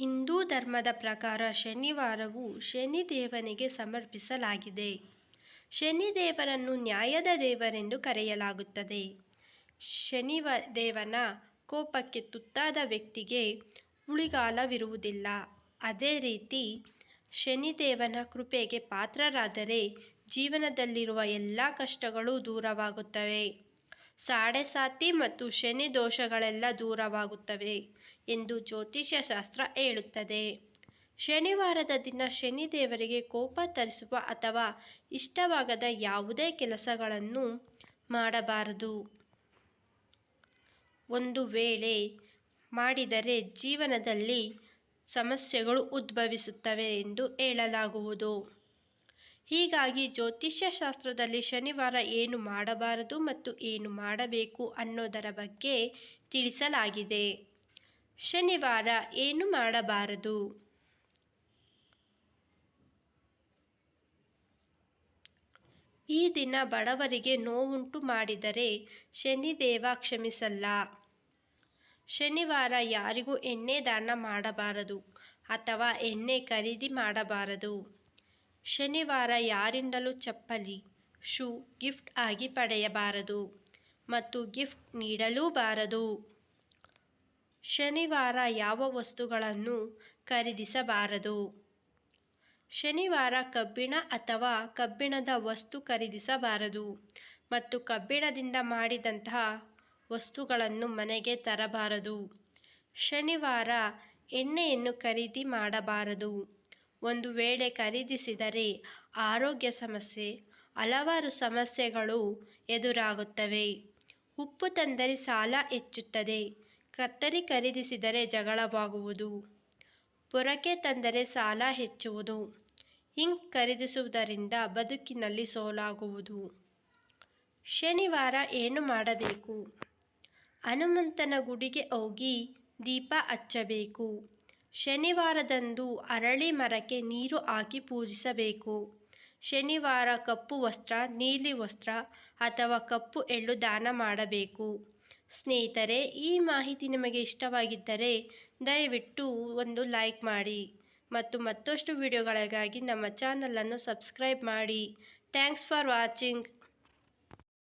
ಹಿಂದೂ ಧರ್ಮದ ಪ್ರಕಾರ ಶನಿವಾರವು ಶನಿದೇವನಿಗೆ ಸಮರ್ಪಿಸಲಾಗಿದೆ. ಶನಿದೇವರನ್ನು ನ್ಯಾಯದ ದೇವರೆಂದು ಕರೆಯಲಾಗುತ್ತದೆ. ಶನಿವ ದೇವನ ಕೋಪಕ್ಕೆ ತುತ್ತಾದ ವ್ಯಕ್ತಿಗೆ ಉಳಿಗಾಲವಿರುವುದಿಲ್ಲ ಅದೇ ರೀತಿ ಶನಿದೇವನ ಕೃಪೆಗೆ ಪಾತ್ರರಾದರೆ ಜೀವನದಲ್ಲಿರುವ ಎಲ್ಲ ಕಷ್ಟಗಳು ದೂರವಾಗುತ್ತವೆ. ಸಾಡೆಸಾತಿ ಮತ್ತು ಶನಿ ದೋಷಗಳೆಲ್ಲ ದೂರವಾಗುತ್ತವೆ. ಎಂದು ಜ್ಯೋತಿಷ್ಯ ಶಾಸ್ತ್ರ ಹೇಳುತ್ತದೆ. ಶನಿವಾರದ ದಿನ ಶನಿದೇವರಿಗೆ ಕೋಪ ತರಿಸುವ ಅಥವಾ ಇಷ್ಟವಾಗದ ಯಾವುದೇ ಕೆಲಸಗಳನ್ನು ಮಾಡಬಾರದು. ಒಂದು ವೇಳೆ ಮಾಡಿದರೆ ಜೀವನದಲ್ಲಿ ಸಮಸ್ಯೆಗಳು ಉದ್ಭವಿಸುತ್ತವೆ ಎಂದು ಹೇಳಲಾಗುವುದು. ಹೀಗಾಗಿ ಜ್ಯೋತಿಷ್ಯ ಶಾಸ್ತ್ರದಲ್ಲಿ ಶನಿವಾರ ಏನು ಮಾಡಬಾರದು ಮತ್ತು ಏನು ಮಾಡಬೇಕು ಅನ್ನೋದರ ಬಗ್ಗೆ ತಿಳಿಸಲಾಗಿದೆ. ಶನಿವಾರ ಏನು ಮಾಡಬಾರದು? ಈ ದಿನ ಬಡವರಿಗೆ ನೋವುಂಟು ಮಾಡಿದರೆ ಶನಿದೇವ ಕ್ಷಮಿಸಲ್ಲ. ಶನಿವಾರ ಯಾರಿಗೂ ಎಣ್ಣೆ ದಾನ ಮಾಡಬಾರದು ಅಥವಾ ಎಣ್ಣೆ ಖರೀದಿ ಮಾಡಬಾರದು. ಶನಿವಾರ ಯಾರಿಂದಲೂ ಚಪ್ಪಲಿ, ಶೂ, ಗಿಫ್ಟ್ ಆಗಿ ಪಡೆಯಬಾರದು ಮತ್ತು ಗಿಫ್ಟ್ ನೀಡಲೂಬಾರದು ಶನಿವಾರ ಯಾವ ವಸ್ತುಗಳನ್ನು ಖರೀದಿಸಬಾರದು? ಶನಿವಾರ ಕಬ್ಬಿಣ ಅಥವಾ ಕಬ್ಬಿಣದ ವಸ್ತು ಖರೀದಿಸಬಾರದು ಮತ್ತು ಕಬ್ಬಿಣದಿಂದ ಮಾಡಿದಂತಹ ವಸ್ತುಗಳನ್ನು ಮನೆಗೆ ತರಬಾರದು. ಶನಿವಾರ ಎಣ್ಣೆಯನ್ನು ಖರೀದಿ ಮಾಡಬಾರದು. ಒಂದು ವೇಳೆ ಖರೀದಿಸಿದರೆ ಆರೋಗ್ಯ ಸಮಸ್ಯೆ, ಹಲವಾರು ಸಮಸ್ಯೆಗಳು ಎದುರಾಗುತ್ತವೆ. ಉಪ್ಪು ತಂದರೆ ಸಾಲ ಹೆಚ್ಚುತ್ತದೆ. ಕತ್ತರಿ ಖರೀದಿಸಿದರೆ ಜಗಳವಾಗುವುದು. ಪೊರಕೆ ತಂದರೆ ಸಾಲ ಹೆಚ್ಚುವುದು. ಇಂಕ್ ಖರೀದಿಸುವುದರಿಂದ ಬದುಕಿನಲ್ಲಿ ಸೋಲಾಗುವುದು. ಶನಿವಾರ ಏನು ಮಾಡಬೇಕು? ಹನುಮಂತನ ಗುಡಿಗೆ ಹೋಗಿ ದೀಪ ಹಚ್ಚಬೇಕು. ಶನಿವಾರದಂದು ಅರಳಿ ಮರಕ್ಕೆ ನೀರು ಹಾಕಿ ಪೂಜಿಸಬೇಕು. ಶನಿವಾರ ಕಪ್ಪು ವಸ್ತ್ರ, ನೀಲಿ ವಸ್ತ್ರ ಅಥವಾ ಕಪ್ಪು ಎಳ್ಳು ದಾನ ಮಾಡಬೇಕು. ಸ್ನೇಹಿತರೆ, ಈ ಮಾಹಿತಿ ನಿಮಗೆ ಇಷ್ಟವಾಗಿದ್ದರೆ ದಯವಿಟ್ಟು ಒಂದು ಲೈಕ್ ಮಾಡಿ ಮತ್ತು ಮತ್ತಷ್ಟು ವಿಡಿಯೋಗಳಿಗಾಗಿ ನಮ್ಮ ಚಾನಲನ್ನು ಸಬ್ಸ್ಕ್ರೈಬ್ ಮಾಡಿ. Thanks for watching.